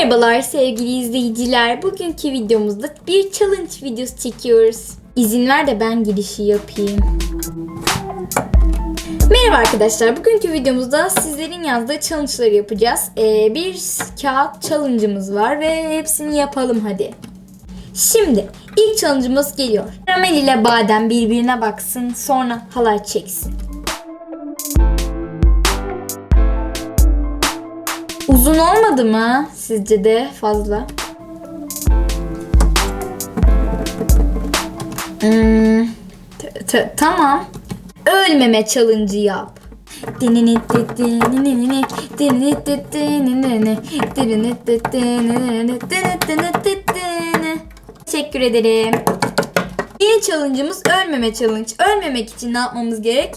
Merhabalar sevgili izleyiciler. Bugünkü videomuzda bir challenge videosu çekiyoruz. İzin ver de ben girişi yapayım. Merhaba arkadaşlar. Bugünkü videomuzda sizlerin yazdığı challenge'ları yapacağız. Ee, bir kağıt challenge'ımız var ve hepsini yapalım hadi. Şimdi ilk challenge'ımız geliyor. Karamel ile badem birbirine baksın sonra halay çeksin. Olmadı mı? Sizce de fazla. Hmm, tamam. Ölmeme challenge'ı yap. Teşekkür ederim. Yeni challenge'ımız ölmeme challenge. Ölmemek için ne yapmamız gerek?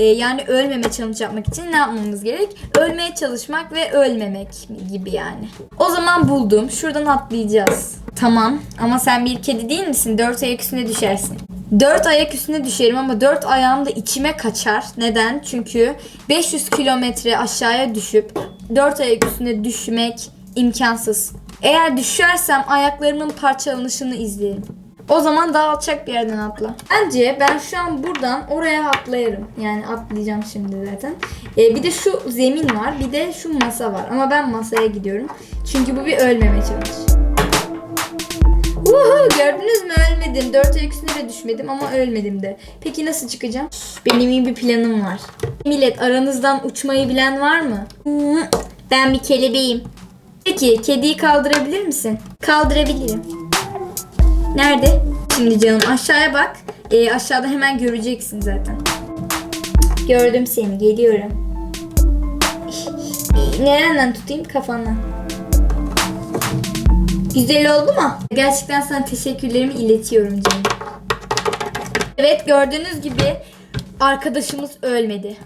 Ee, yani ölmeme challenge yapmak için ne yapmamız gerek? Ölmeye çalışmak ve ölmemek gibi yani. O zaman buldum. Şuradan atlayacağız. Tamam ama sen bir kedi değil misin? Dört ayak üstüne düşersin. Dört ayak üstüne düşerim ama dört ayağım da içime kaçar. Neden? Çünkü 500 kilometre aşağıya düşüp dört ayak üstüne düşmek imkansız. Eğer düşersem ayaklarımın parçalanışını izlerim. O zaman daha alçak bir yerden atla. Bence ben şu an buradan oraya atlayarım. Yani atlayacağım şimdi zaten. Ee, bir de şu zemin var. Bir de şu masa var. Ama ben masaya gidiyorum. Çünkü bu bir ölmeme challenge. Woohoo, gördünüz mü ölmedim. Dört ayak üstüne düşmedim ama ölmedim de. Peki nasıl çıkacağım? Benim iyi bir planım var. Millet aranızdan uçmayı bilen var mı? Ben bir kelebeğim. Peki kediyi kaldırabilir misin? Kaldırabilirim. Nerede? Şimdi canım aşağıya bak. Ee, aşağıda hemen göreceksin zaten. Gördüm seni geliyorum. Nereden tutayım kafandan? Güzel oldu mu? Gerçekten sana teşekkürlerimi iletiyorum canım. Evet gördüğünüz gibi arkadaşımız ölmedi.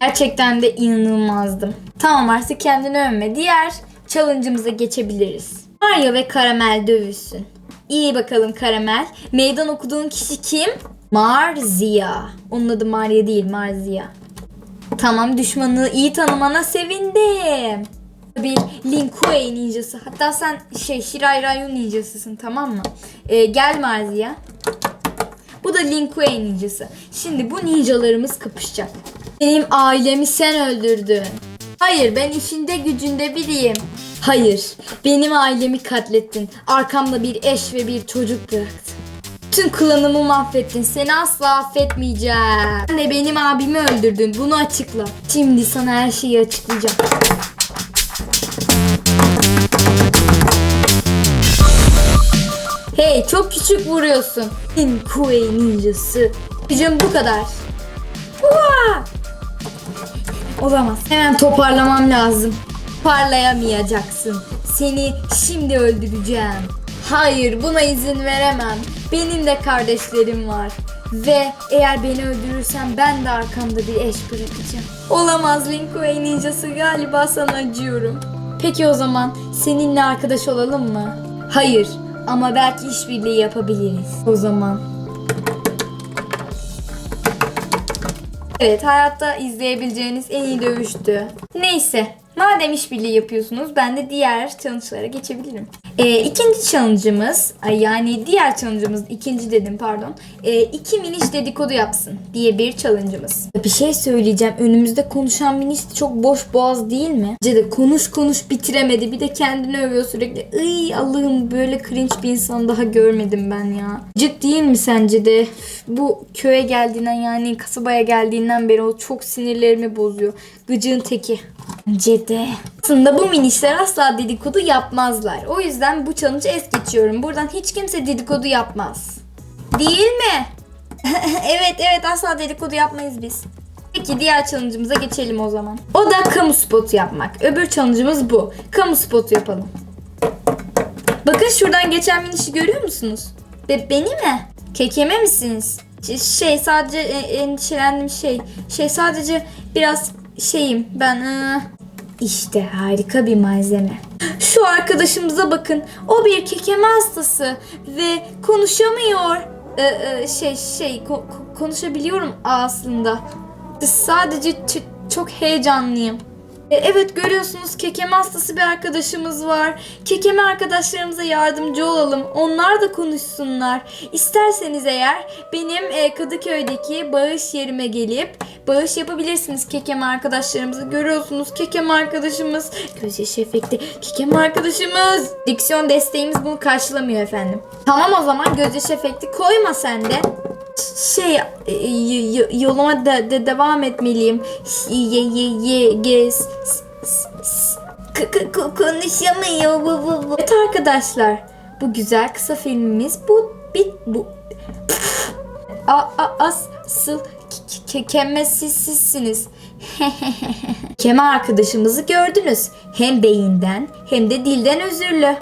Gerçekten de inanılmazdım. Tamam artık kendini övme. Diğer challenge'ımıza geçebiliriz. Mario ve Karamel dövüşsün. İyi bakalım Karamel. Meydan okuduğun kişi kim? Marzia. Onun adı Maria değil Marzia. Tamam düşmanı iyi tanımana sevindim. Bir Linkuei ninjası. Hatta sen şey Shirai Ryu ninjasısın tamam mı? Ee, gel Marzia. Bu da Linkuei ninjası. Şimdi bu ninjalarımız kapışacak. Benim ailemi sen öldürdün. Hayır ben işinde gücünde biriyim. Hayır benim ailemi katlettin. Arkamda bir eş ve bir çocuk bıraktın. Tüm klanımı mahvettin. Seni asla affetmeyeceğim. Sen de benim abimi öldürdün. Bunu açıkla. Şimdi sana her şeyi açıklayacağım. Hey çok küçük vuruyorsun. Inkuei ninjası. Gücüm bu kadar. Olamaz. Hemen toparlamam lazım. Parlayamayacaksın. Seni şimdi öldüreceğim. Hayır buna izin veremem. Benim de kardeşlerim var. Ve eğer beni öldürürsen ben de arkamda bir eş bırakacağım. Olamaz Linkuei ninjası galiba sana acıyorum. Peki o zaman seninle arkadaş olalım mı? Hayır ama belki işbirliği yapabiliriz. O zaman. Evet hayatta izleyebileceğiniz en iyi dövüştü. Neyse madem işbirliği yapıyorsunuz ben de diğer challenge'lara geçebilirim. Ee, ikinci challenge'ımız yani diğer challenge'ımız ikinci dedim pardon. Ee, iki miniş dedikodu yapsın diye bir challenge'ımız. Bir şey söyleyeceğim önümüzde konuşan miniş çok boş boğaz değil mi? Bence de konuş konuş bitiremedi bir de kendini övüyor sürekli. Iy Allah'ım böyle cringe bir insan daha görmedim ben ya. Cık değil mi sence de? Bu köye geldiğinden yani kasabaya geldiğinden beri o çok sinirlerimi bozuyor. Gıcığın teki. Bence de. Aslında bu minişler asla dedikodu yapmazlar. O yüzden bu challenge'ı es geçiyorum. Buradan hiç kimse dedikodu yapmaz. Değil mi? evet evet asla dedikodu yapmayız biz. Peki diğer challenge'ımıza geçelim o zaman. O da kamu spotu yapmak. Öbür challenge'ımız bu. Kamu spotu yapalım. Bakın şuradan geçen minişi görüyor musunuz? Be beni mi? Kekeme misiniz? Şey sadece e, endişelendim şey. Şey sadece biraz şeyim ben. ıı, İşte harika bir malzeme. Şu arkadaşımıza bakın. O bir kekeme hastası ve konuşamıyor. Ee, e, şey şey ko- ko- konuşabiliyorum aslında. Sadece çok heyecanlıyım. E, Evet görüyorsunuz kekeme hastası bir arkadaşımız var. Kekeme arkadaşlarımıza yardımcı olalım. Onlar da konuşsunlar. İsterseniz eğer benim e, Kadıköy'deki bağış yerime gelip bağış yapabilirsiniz kekeme arkadaşlarımızı. Görüyorsunuz kekeme arkadaşımız. Gözyaşı efekti. Kekeme arkadaşımız. Diksiyon desteğimiz bunu karşılamıyor efendim. Tamam o zaman gözyaşı efekti koyma sen de şey e, yoluma da, da devam etmeliyim. Ye ye ye ge s- s- s- k- k- k- konuşamıyor bu bu bu. Evet arkadaşlar bu güzel kısa filmimiz bu bit bu a, a, asıl ke- ke- kemesizsiniz. Keme arkadaşımızı gördünüz. Hem beyinden hem de dilden özürlü.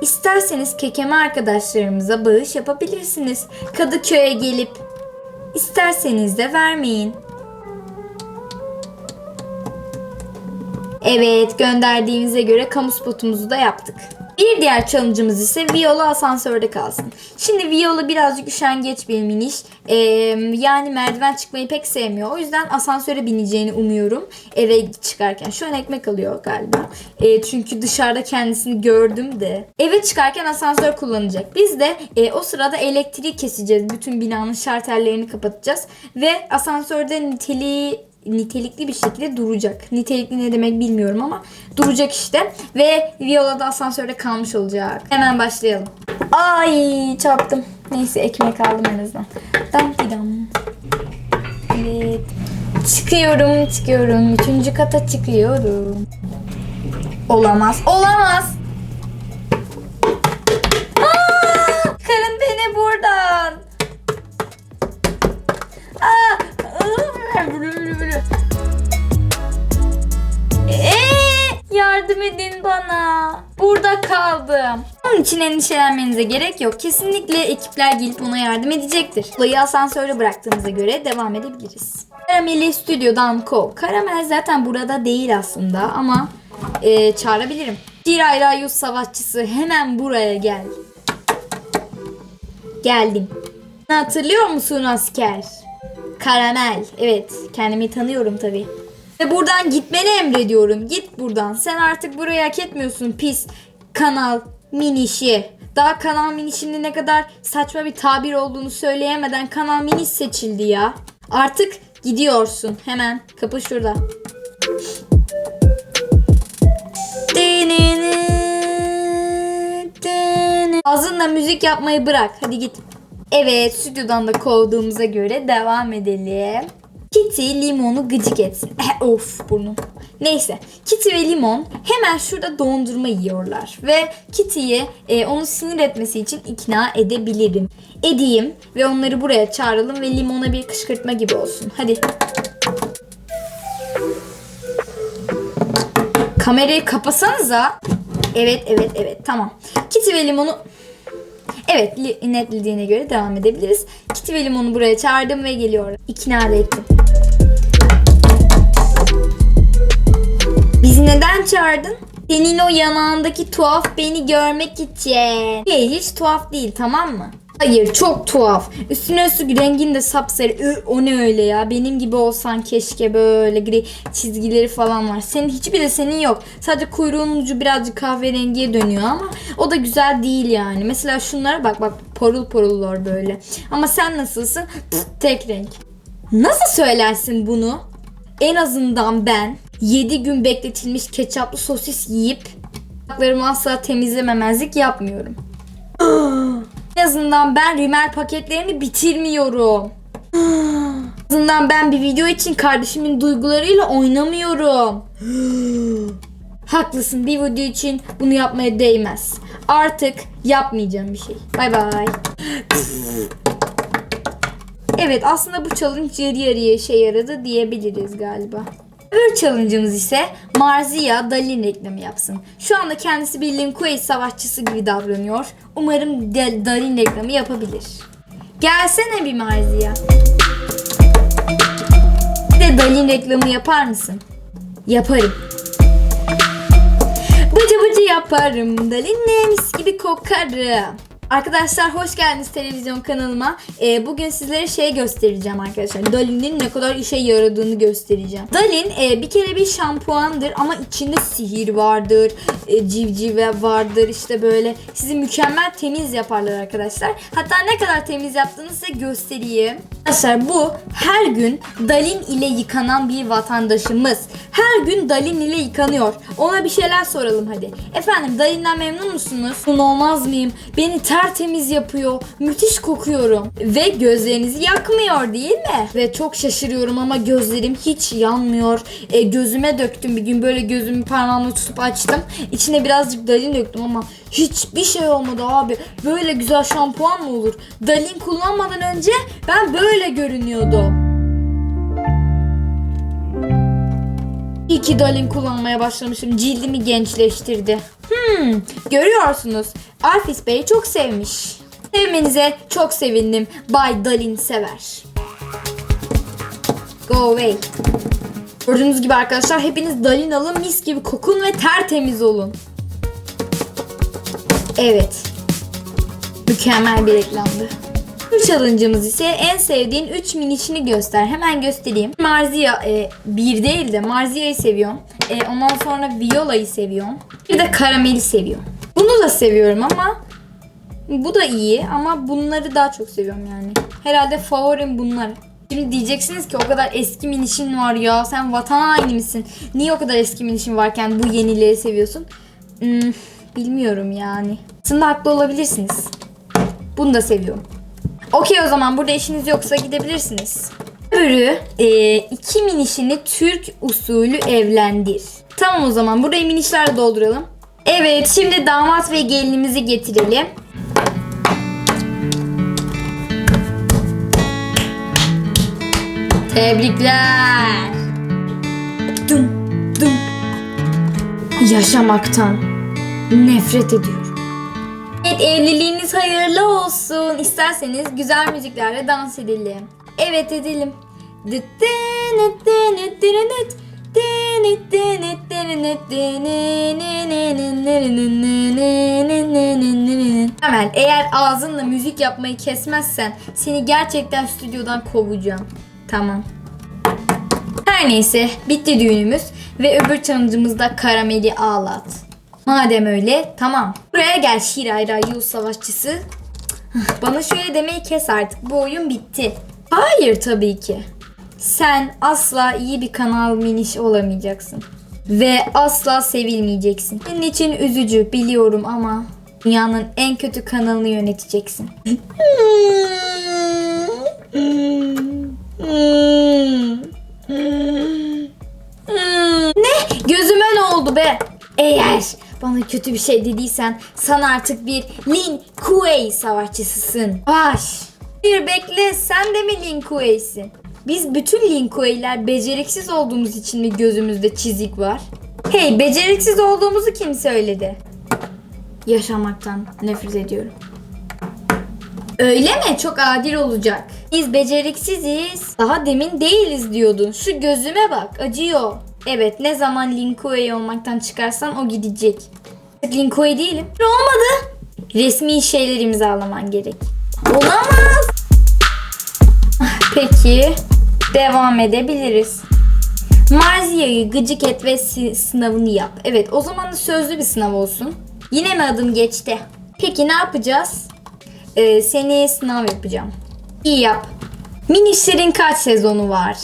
İsterseniz kekeme arkadaşlarımıza bağış yapabilirsiniz. Kadıköy'e gelip İsterseniz de vermeyin. Evet, gönderdiğimize göre kamu spotumuzu da yaptık. Bir diğer challenge'ımız ise Viola asansörde kalsın. Şimdi Viola birazcık üşengeç bir miniş. Ee, yani merdiven çıkmayı pek sevmiyor. O yüzden asansöre bineceğini umuyorum. Eve çıkarken. Şu an ekmek alıyor galiba. Ee, çünkü dışarıda kendisini gördüm de. Eve çıkarken asansör kullanacak. Biz de e, o sırada elektriği keseceğiz. Bütün binanın şartellerini kapatacağız. Ve asansörde niteliği nitelikli bir şekilde duracak. Nitelikli ne demek bilmiyorum ama duracak işte. Ve Viola da asansörde kalmış olacak. Hemen başlayalım. Ay çarptım. Neyse ekmek aldım en azından. Dam dam. Evet. Çıkıyorum çıkıyorum. Üçüncü kata çıkıyorum. Olamaz. Olamaz. Bana. Burada kaldım. Onun için endişelenmenize gerek yok. Kesinlikle ekipler gelip ona yardım edecektir. Olayı asansöre bıraktığımıza göre devam edebiliriz. Karamel'i stüdyodan kov. Karamel zaten burada değil aslında ama e, çağırabilirim. Dirayrayus savaşçısı hemen buraya gel. Geldim. Hatırlıyor musun asker? Karamel. Evet, kendimi tanıyorum tabii. Ve buradan gitmeni emrediyorum. Git buradan. Sen artık burayı hak etmiyorsun pis kanal minişi. Daha kanal minişinin ne kadar saçma bir tabir olduğunu söyleyemeden kanal miniş seçildi ya. Artık gidiyorsun. Hemen kapı şurada. Ağzınla müzik yapmayı bırak. Hadi git. Evet, stüdyodan da kovduğumuza göre devam edelim. Kitty limonu gıcık etsin. Eh, of burnum. Neyse. Kitty ve limon hemen şurada dondurma yiyorlar. Ve Kitty'yi e, onu sinir etmesi için ikna edebilirim. Edeyim ve onları buraya çağıralım ve limona bir kışkırtma gibi olsun. Hadi. Kamerayı kapasanıza. Evet, evet, evet. Tamam. Kitty ve limonu Evet netlediğine göre devam edebiliriz. Kitty ve Limon'u buraya çağırdım ve geliyor. İkna ettim. Bizi neden çağırdın? Senin o yanağındaki tuhaf beni görmek için. Hey, hiç tuhaf değil tamam mı? Hayır çok tuhaf. Üstüne üstlük rengin de sapsarı. Ü, o ne öyle ya? Benim gibi olsan keşke böyle gri çizgileri falan var. Senin hiçbir de senin yok. Sadece kuyruğun ucu birazcık kahverengiye dönüyor ama o da güzel değil yani. Mesela şunlara bak bak porul porullar böyle. Ama sen nasılsın? Pst, tek renk. Nasıl söylersin bunu? En azından ben 7 gün bekletilmiş ketçaplı sosis yiyip ayaklarımı asla temizlememezlik yapmıyorum. En azından ben rimel paketlerini bitirmiyorum. En azından ben bir video için kardeşimin duygularıyla oynamıyorum. Haklısın bir video için bunu yapmaya değmez. Artık yapmayacağım bir şey. Bay bay. Evet aslında bu challenge yarı yarıya işe yaradı diyebiliriz galiba. Öbür challenge'ımız ise Marzia Dalin reklamı yapsın. Şu anda kendisi bir Linkuey savaşçısı gibi davranıyor. Umarım Dal- Dalin reklamı yapabilir. Gelsene bir Marzia. Bir de Dalin reklamı yapar mısın? Yaparım. Bıcı bıcı yaparım. Dalinle mis gibi kokarım. Arkadaşlar hoş geldiniz televizyon kanalıma. Ee, bugün sizlere şey göstereceğim arkadaşlar. Dalin'in ne kadar işe yaradığını göstereceğim. Dalin e, bir kere bir şampuandır ama içinde sihir vardır. E, civcive vardır işte böyle. Sizi mükemmel temiz yaparlar arkadaşlar. Hatta ne kadar temiz yaptığını size göstereyim. Arkadaşlar bu her gün Dalin ile yıkanan bir vatandaşımız. Her gün Dalin ile yıkanıyor. Ona bir şeyler soralım hadi. Efendim Dalin'den memnun musunuz? Memnun olmaz mıyım? Beni tertemiz yapıyor. Müthiş kokuyorum. Ve gözlerinizi yakmıyor değil mi? Ve çok şaşırıyorum ama gözlerim hiç yanmıyor. E, gözüme döktüm bir gün böyle gözümü parmağımla tutup açtım. İçine birazcık Dalin döktüm ama hiçbir şey olmadı abi. Böyle güzel şampuan mı olur? Dalin kullanmadan önce ben böyle görünüyordum. İyi ki Dalin kullanmaya başlamışım. Cildimi gençleştirdi. Hmm, görüyorsunuz. Alfis Bey çok sevmiş. Sevmenize çok sevindim. Bay Dalin sever. Go away. Gördüğünüz gibi arkadaşlar hepiniz Dalin alın mis gibi kokun ve tertemiz olun. Evet. Mükemmel bir reklamdı. Bu challenge'ımız ise en sevdiğin 3 minişini göster. Hemen göstereyim. Marzia e, bir değil de Marzia'yı seviyorum. E, ondan sonra Viola'yı seviyorum. Bir de Karamel'i seviyorum. Bunu da seviyorum ama bu da iyi ama bunları daha çok seviyorum yani. Herhalde favorim bunlar. Şimdi diyeceksiniz ki o kadar eski minişin var ya sen vatan haini misin? Niye o kadar eski minişin varken bu yenileri seviyorsun? Hmm, bilmiyorum yani. Aslında haklı olabilirsiniz. Bunu da seviyorum. Okey o zaman burada işiniz yoksa gidebilirsiniz. Öbürü e, iki minişini Türk usulü evlendir. Tamam o zaman burayı minişlerle dolduralım. Evet şimdi damat ve gelinimizi getirelim. Tebrikler. Dum dum. Yaşamaktan nefret ediyorum. Evet evliliğiniz hayırlı olsun. İsterseniz güzel müziklerle dans edelim. Evet edelim. Emel eğer ağzınla müzik yapmayı kesmezsen seni gerçekten stüdyodan kovacağım. Tamam. Her neyse bitti düğünümüz ve öbür challenge'ımızda karameli ağlat. Madem öyle tamam. Buraya gel Şiray Yıl Savaşçısı. Bana şöyle demeyi kes artık. Bu oyun bitti. Hayır tabii ki. Sen asla iyi bir kanal miniş olamayacaksın. Ve asla sevilmeyeceksin. Senin için üzücü biliyorum ama dünyanın en kötü kanalını yöneteceksin. ne? Gözüme ne oldu be? Eğer bana kötü bir şey dediysen sana artık bir Lin Kuei savaşçısısın. Baş. Bir bekle sen de mi Lin Kuei'sin? Biz bütün Lin Kuei'ler beceriksiz olduğumuz için mi gözümüzde çizik var? Hey beceriksiz olduğumuzu kim söyledi? Yaşamaktan nefret ediyorum. Öyle mi? Çok adil olacak. Biz beceriksiziz. Daha demin değiliz diyordun. Şu gözüme bak acıyor. Evet ne zaman Linkoe olmaktan çıkarsan o gidecek. Linkoe değilim. Olmadı. Resmi şeyler imzalaman gerek. Olamaz. Peki devam edebiliriz. Marzia'yı gıcık et ve sınavını yap. Evet o zaman da sözlü bir sınav olsun. Yine mi adım geçti? Peki ne yapacağız? Ee, seni sınav yapacağım. İyi yap. Minişlerin kaç sezonu var?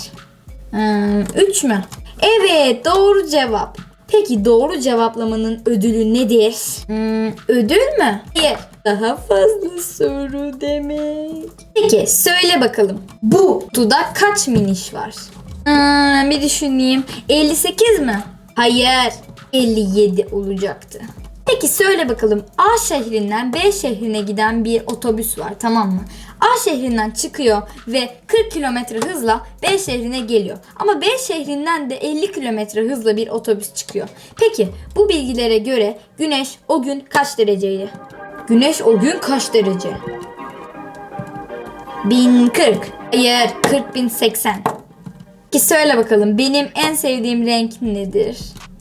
3 mü? Evet doğru cevap. Peki doğru cevaplamanın ödülü nedir? Hmm, ödül mü? Hayır. Daha fazla soru demek. Peki söyle bakalım. Bu kutuda kaç miniş var? Hmm, bir düşüneyim. 58 mi? Hayır. 57 olacaktı. Peki söyle bakalım A şehrinden B şehrine giden bir otobüs var tamam mı? A şehrinden çıkıyor ve 40 kilometre hızla B şehrine geliyor. Ama B şehrinden de 50 kilometre hızla bir otobüs çıkıyor. Peki bu bilgilere göre güneş o gün kaç dereceydi? Güneş o gün kaç derece? 1040. Hayır 40.080. Ki söyle bakalım benim en sevdiğim renk nedir?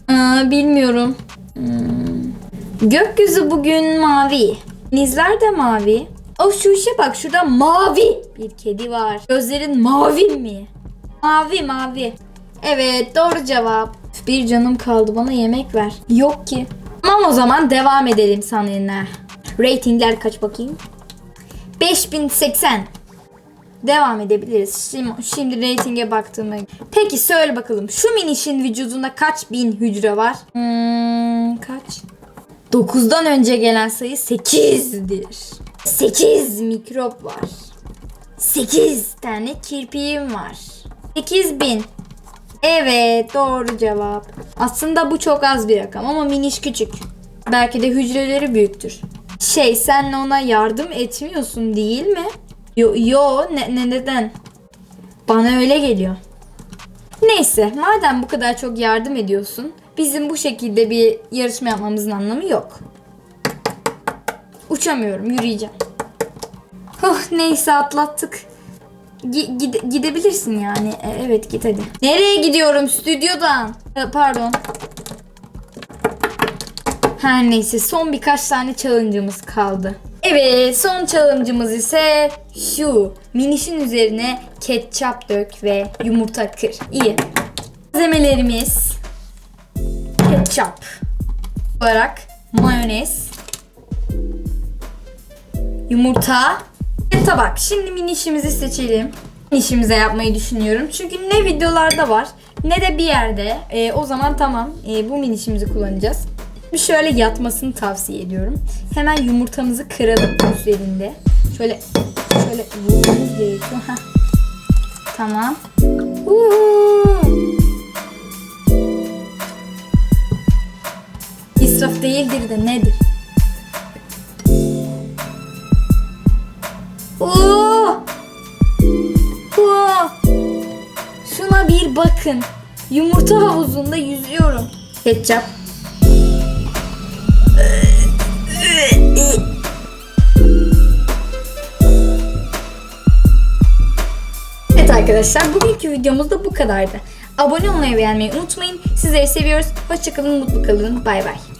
Aa, bilmiyorum. Hmm. Gökyüzü bugün mavi. Denizler de mavi. O şu işe bak şurada mavi bir kedi var. Gözlerin mavi mi? Mavi mavi. Evet doğru cevap. Bir canım kaldı bana yemek ver. Yok ki. Tamam o zaman devam edelim seninle. Ratingler kaç bakayım? 5080. Devam edebiliriz. Şimdi, şimdi reytinge baktığıma. Peki söyle bakalım. Şu minişin vücudunda kaç bin hücre var? Hmm, kaç? 9'dan önce gelen sayı 8'dir. 8 mikrop var. 8 tane kirpiğim var. 8000. Evet doğru cevap. Aslında bu çok az bir rakam ama miniş küçük. Belki de hücreleri büyüktür. Şey sen ona yardım etmiyorsun değil mi? Yo, yo ne, ne neden? Bana öyle geliyor. Neyse madem bu kadar çok yardım ediyorsun bizim bu şekilde bir yarışma yapmamızın anlamı yok. Uçamıyorum yürüyeceğim. Oh neyse atlattık. Gi- gide- gidebilirsin yani. E, evet git hadi. Nereye gidiyorum? Stüdyodan. E, pardon. Her neyse son birkaç tane challenge'ımız kaldı. Evet son challenge'ımız ise şu. Minişin üzerine ketçap dök ve yumurta kır. İyi. Malzemelerimiz ketçap olarak mayonez yumurta ve tabak. Şimdi minişimizi seçelim. Minişimize yapmayı düşünüyorum. Çünkü ne videolarda var ne de bir yerde. E, o zaman tamam e, bu minişimizi kullanacağız. Şöyle yatmasını tavsiye ediyorum. Hemen yumurtamızı kıralım üzerinde. Şöyle şöyle vurmamız gerekiyor. Heh. Tamam. Uhu. İsraf değildir de nedir? Oo! Oo! Şuna bir bakın. Yumurta havuzunda yüzüyorum. Ketçap. Evet arkadaşlar bugünkü videomuz da bu kadardı. Abone olmayı beğenmeyi unutmayın. Sizleri seviyoruz. Hoşçakalın, mutlu kalın. Bay bay.